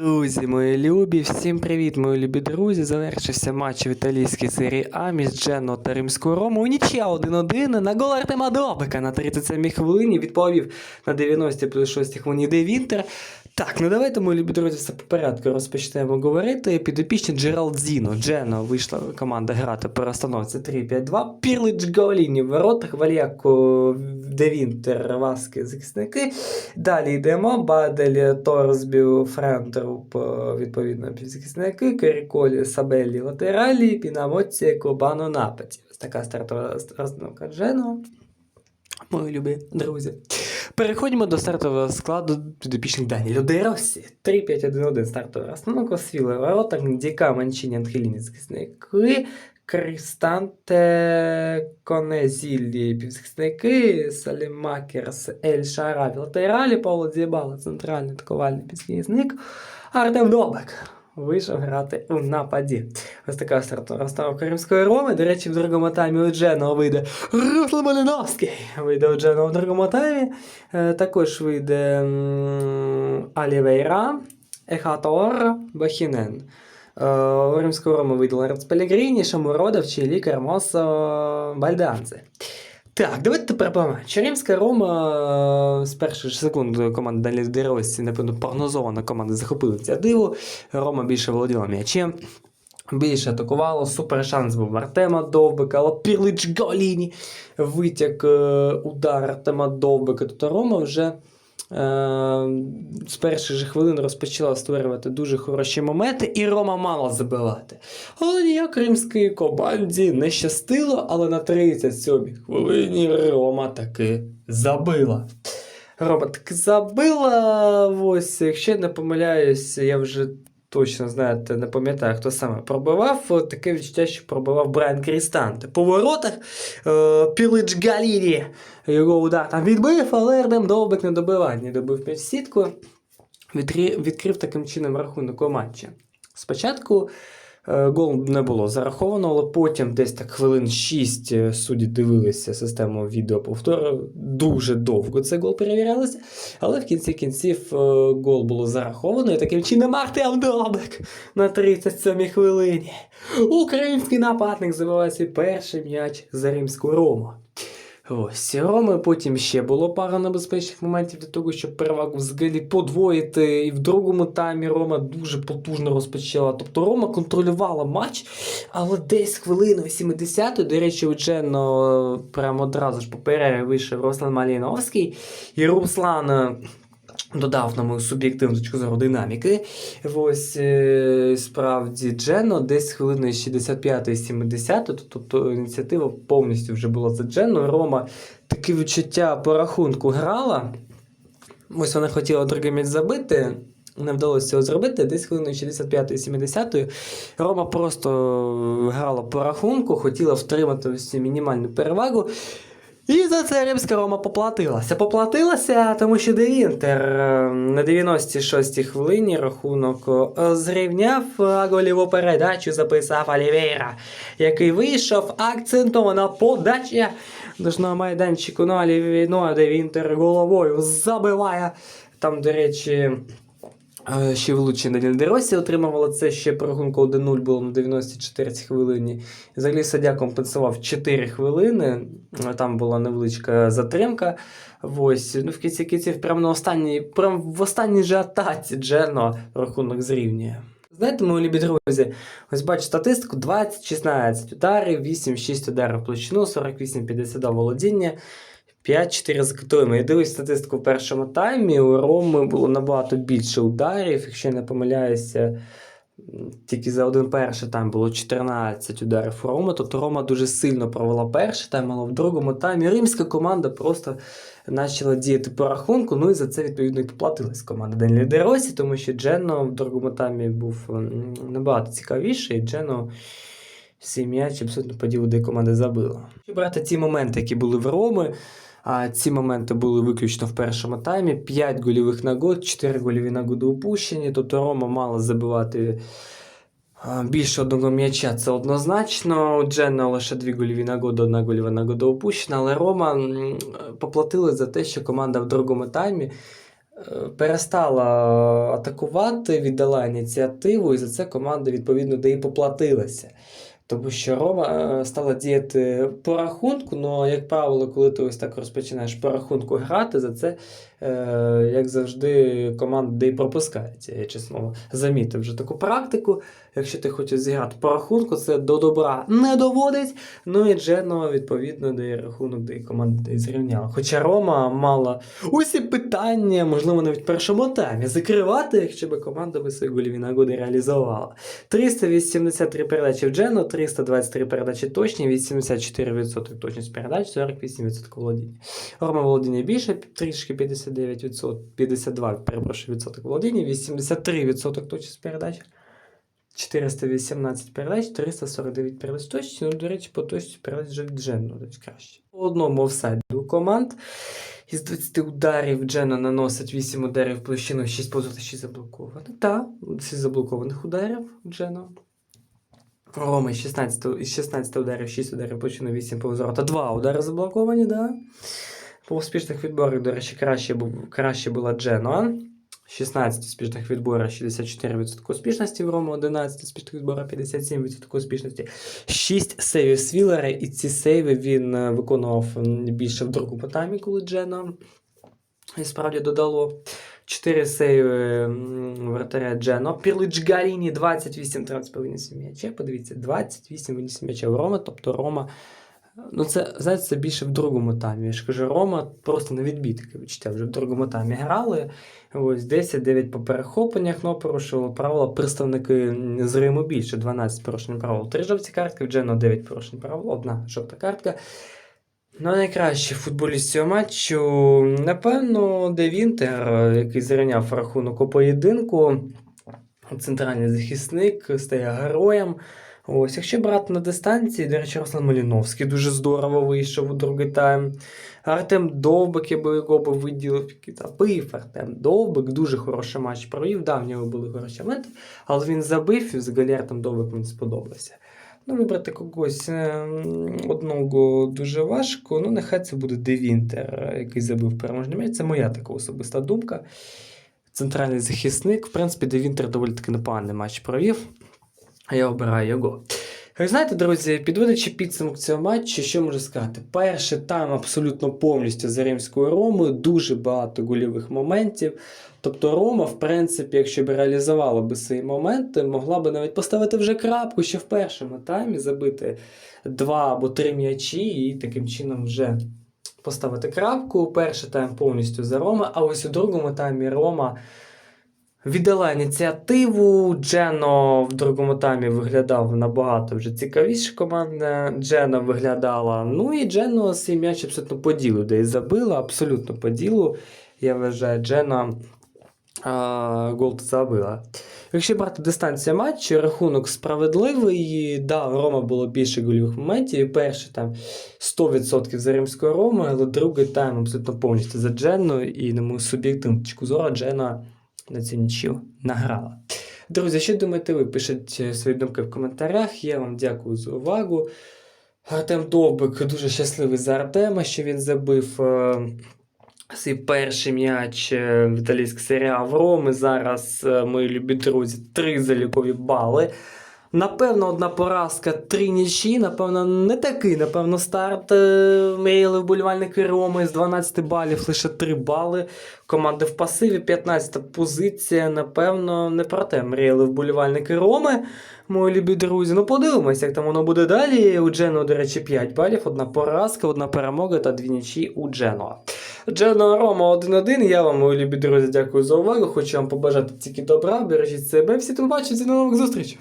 Друзі, мої любі, всім привіт, мої любі друзі. Завершився матч в італійській серії А між Дженно та Римською Ромою. Нічия 1-1 на гол Артема Добика на 37-й хвилині відповів на 90 плюс 6 хвилині Де Вінтер. Так, ну давайте, мої любі друзі, все по порядку розпочнемо говорити. Підопічний Джералдзіно. Дженно вийшла команда грати по розстановці 3-5-2. Пірлич Гаоліні в воротах, Вальяко Де Вінтер, Васки захисники. Далі йдемо. Бадель, Торсбю, Френтруп, е, відповідно, півзахисники, Керіколі, Сабелі, латералі, Пінамоці, Кобано, нападі. Ось така стартова розстановка Джено. Мої любі друзі. Переходимо до стартового складу підопічних Дані. Деросі. 3-5-1-1 стартова розстановка. Освіли ворота, Діка, Манчині, Ангеліні, захисники. Крістанте Конезіллі, півзахисники, Салімакерс, Ель Шараві, латералі, Павло Дзібала, центральний атакувальний півзахисник, Артем Добик вийшов грати у нападі. Ось така розстановка Римської Роми. До речі, в другому таймі у Джено вийде Руслан Малиновський. Вийде у Джено в другому таймі. Е, Також вийде Алівейра, Ехатор, Бахінен. Вийде Ларец Пелегріні, Шамуродов, Чилі, Кермосо, Бальданзе. Так, давайте тепер по матчу. Римська Рома е, з перших ж секунд команда Далі Деросі, напевно, прогнозована команда захопила це диво. Рома більше володіла м'ячем. Більше атакувало, супер шанс був Артема Довбика, але Пірлич Галіні витяг е, удар Артема Довбика. Тут Рома вже з перших же хвилин розпочала створювати дуже хороші моменти, і Рома мала забивати. Але ніяк римській команді не щастило, але на 37-й хвилині Рома таки забила. Рома таки забила. Ось, якщо я не помиляюсь, я вже точно знаєте, не пам'ятаю, хто саме пробивав. Таке відчуття, що пробивав Брайан Крістанте. По воротах е, Пілич Галірі. Його удар там відбив, але Ердем Довбик не добиває, не добив в сітку. Відкрив, таким чином рахунок у матчі. Спочатку е, гол не було зараховано, але потім десь так хвилин 6 е, судді дивилися систему відеоповтору. Дуже довго цей гол перевірялося. Але в кінці кінців е, гол було зараховано. І таким чином Артем Добик на 37-й хвилині. Український нападник забиває свій перший м'яч за римську Рому. Ось Роми потім ще було пара небезпечних моментів для того, щоб перевагу взагалі подвоїти. І в другому таймі Рома дуже потужно розпочала. Тобто Рома контролювала матч, але десь хвилину 70-ї, до речі, у Дженно прямо одразу ж по перерві вийшов Руслан Маліновський. І Руслан. Додав на мою суб'єктивну точку зору динаміки. Ось е, справді Джено десь хвилини 65-70, тобто ініціатива повністю вже була за Джено. Рома таке відчуття по рахунку грала. Ось вона хотіла другий м'яч забити. Не вдалося цього зробити. Десь хвилиною 65-70 Рома просто грала по рахунку, хотіла втримати цю мінімальну перевагу. І за це Римська Рома поплатилася. Поплатилася, тому що Девінтер е, на 96-й хвилині рахунок е, зрівняв а голіву передачу, записав Олівейра, який вийшов акцентована подача дошного майданчику на Олівійно, де Вінтер головою забиває. Там, до речі. Ще влучення Даніл Деросі отримувала це ще по рахунку 1-0 було на 94 хвилині. Взагалі суддя компенсував 4 хвилини. Е, Там була невеличка затримка. Ось, ну в кінці кінців, прямо на останній, прямо в останній же атаці Джено рахунок зрівнює. Знаєте, мої любі друзі, ось бачу статистику: 20-16 ударів, 8-6 ударів площину, 48-52 володіння. 5-4 закатуємо. Я дивлюсь статистику в першому таймі. У Роми було набагато більше ударів. Якщо я не помиляюся, тільки за один перший тайм було 14 ударів у Роми. Тобто Рома дуже сильно провела перший тайм, але в другому таймі римська команда просто почала діяти по рахунку. Ну і за це відповідно і поплатилась команда Денлі Деросі, тому що Джено в другому таймі був набагато цікавіший. Джено всі м'ячі абсолютно по ділу, де команда забила. Якщо брати ті моменти, які були в Роми, а ці моменти були виключно в першому таймі. 5 гольових нагод, 4 гольові нагоди упущені. Тобто Рома мала забивати більше одного м'яча, це однозначно. У Дженна лише 2 гольові нагоди, одна гольова нагода упущена. Але Рома поплатили за те, що команда в другому таймі е, перестала атакувати, віддала ініціативу, і за це команда, відповідно, де і поплатилася. Тому що Рома е, стала діяти по рахунку, але, як правило, коли ти ось так розпочинаєш по рахунку грати, за це, як завжди, команда де і пропускається. Я чесно замітив вже таку практику. Якщо ти хочеш зіграти по рахунку, це до добра не доводить. Ну і Джено, відповідно, де рахунок, де і команда зрівняла. Хоча Рома мала усі питання, можливо, навіть в першому таймі закривати, якщо б команда би свої гольові нагоди реалізувала. 383 передачі в Джено, 323 передачі точні, 84% точність передач, 48% володіння. Рома володіння більше, трішки 59%, 52, перепрошую, відсоток володіння, 83% точність передач. 418 передач, 349 передач точності. Ну, до речі, по точності передач вже від Джену навіть краще. По одному офсайду команд. Із 20 ударів Джена наносить 8 ударів в площину, 6 позов 6 заблокованих. Та, 6 заблокованих ударів Джена. Рома із 16, із 16 ударів, 6 ударів площину, 8 повзору та 2 удари заблоковані, да. По успішних відборах, до речі, краще, краще була Дженуа. 16 успішних відборів, 64% успішності в Рома, 11 успішних відборів, 57% успішності. 6 сейвів Свілера, і ці сейви він е, виконував більше в другому таймі, коли Джена і справді додало. 4 сейви вратаря Джено. Пірлич Галіні 28 трансфер м'яча. Подивіться, 28 виніс м'яча в Рома. Тобто Рома. Ну, це, знаєте, це більше в другому таймі. Я ж кажу, Рома просто на відбітки відчуття. Вже в другому таймі грали. Ось 10-9 по перехопленнях, но порушували правила. Представники з Риму більше 12 порушень правил. Три жовті картки, в Джено 9 порушень правил, одна жовта картка. Ну, найкращий футболіст цього матчу, напевно, Де Вінтер, який зрівняв рахунок у поєдинку. Центральний захисник стає героєм. Ось, якщо брати на дистанції, до речі, Руслан Маліновський дуже здорово вийшов у другий тайм. Артем Довбик, я би його би виділив, забив. Артем Довбик дуже хороший матч провів. Да, в нього були хороші моменти, але він забив і взагалі Артем Довбик мені сподобався. Ну, вибрати когось е, одного дуже важко. Ну, нехай це буде Девінтер, який забив переможний м'яч. Це моя така особиста думка. Центральний захисник. В принципі, Девінтер доволі таки непоганий матч провів. А я обираю його. Ви знаєте, друзі, підводячи підсумок цього матчу, що можу сказати? Перший тайм абсолютно повністю за римською Ромою, дуже багато гольових моментів. Тобто Рома, в принципі, якщо б реалізувала би свої моменти, могла б навіть поставити вже крапку ще в першому таймі, забити два або три м'ячі і таким чином вже поставити крапку. Перший тайм повністю за Рома, а ось у другому таймі Рома. Віддала ініціативу. Джено в другому таймі виглядав набагато вже цікавіше команда. Джено виглядала. Ну і Джено свій м'яч абсолютно по ділу, де і забила, абсолютно по ділу. Я вважаю, Джено а, гол забила. Якщо брати дистанцію матчу, рахунок справедливий. Да, Рома було більше гольових моментів. Перший там 100% за римською Ромою, але другий тайм абсолютно повністю за Джену. І на мою суб'єктивну точку зору Джена на цю нічю награла. Друзі, що думаєте ви? Пишіть е, свої думки в коментарях. Я вам дякую за увагу. Артем Довбик дуже щасливий за Артема, що він забив е, свій перший м'яч е, в італійській серії Авроми. Зараз, е, мої любі друзі, три залікові бали. Напевно, одна поразка, три нічі. Напевно, не такий, напевно, старт. е, Мріяли вболівальники Роми з 12 балів, лише 3 бали. Команди в пасиві, 15-та позиція. Напевно, не про те мріяли вболівальники Роми, мої любі друзі. Ну, подивимось, як там воно буде далі. У Джену, до речі, 5 балів, одна поразка, одна перемога та дві нічі у Дженуа. Джено Рома 1-1. Я вам, мої любі друзі, дякую за увагу. Хочу вам побажати тільки добра, бережіть себе. Всі побачиться, до нових зустрічей.